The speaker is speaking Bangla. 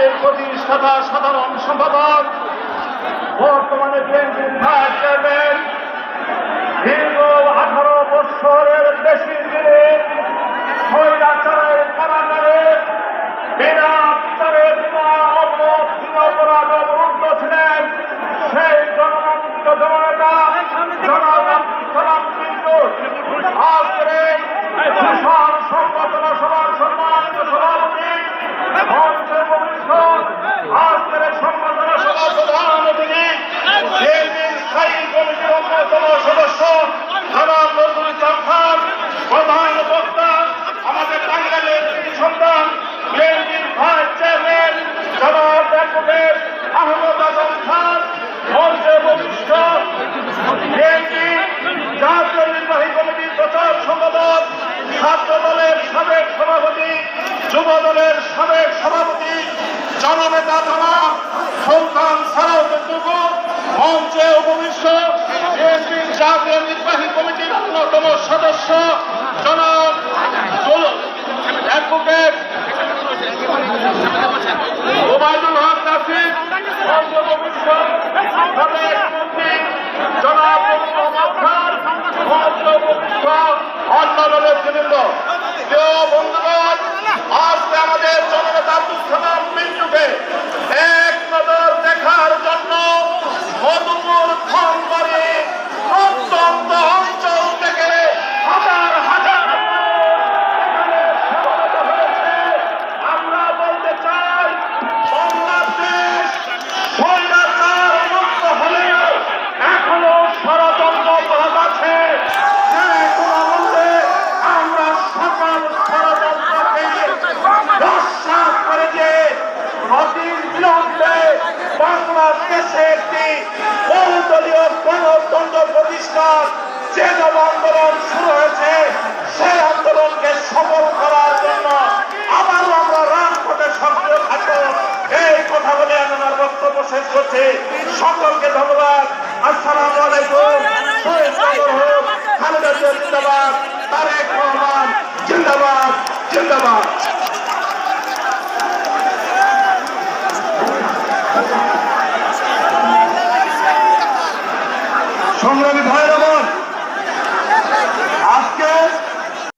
লীগের প্রতিষ্ঠাতা সাধারণ সম্পাদক বদলের দলের দেশে একটি বহুদলীয় গণতন্ত্র প্রতিষ্ঠার যে আন্দোলন শুরু হয়েছে, সেই আন্দোলনকে সফল করার জন্য আবারও আমরা রাজপথে সক্রিয় থাকব। এই কথা বলে আমি আমার বক্তব্য শেষ করছি। সকলকে ধন্যবাদ। আসসালাম আলাইকুম। খালেদা জিন্দাবাদ, তারেক রহমান, জিন্দাবাদ জিন্দাবাদ। সংগ্রামী ভাইরা